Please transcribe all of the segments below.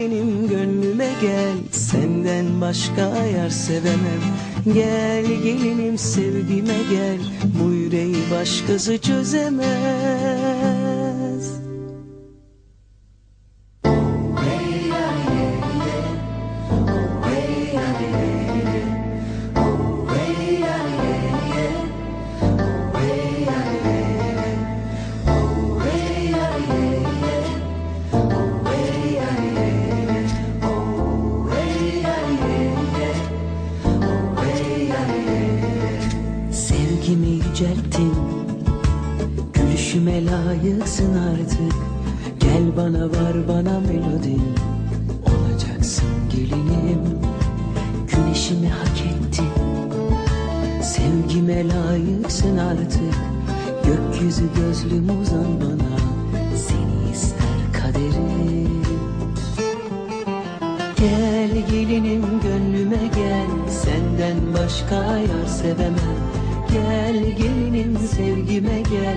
Benim gönlüme gel senden başka yar sevemem. Gel gelinim sevgime gel bu yüreği başkası çözemez Gülüşüme layıksın artık. Gel bana var bana melodin Olacaksın gelinim. Güneşimi hak ettin. Sevgime layıksın artık. Gökyüzü gözlüm uzan bana. Seni ister kaderim. Gel gelinim gönlüme gel. Senden başka yar sevemem. Gel gelinim sevgime gel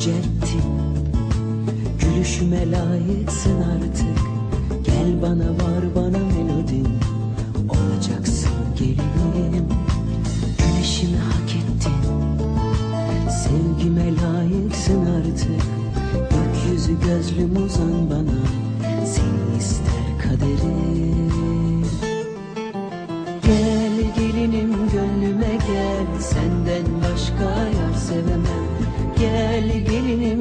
yücelttin Gülüşüme layıksın artık. Gel bana var bana melodin Olacaksın gelinim. Güneşimi hak ettin. Sevgime layıksın artık. Gökyüzü gözlüm uzan bana. Seni ister kaderim. Gel gelinim gönlüme gel. Senden başka yar sevemem. Gel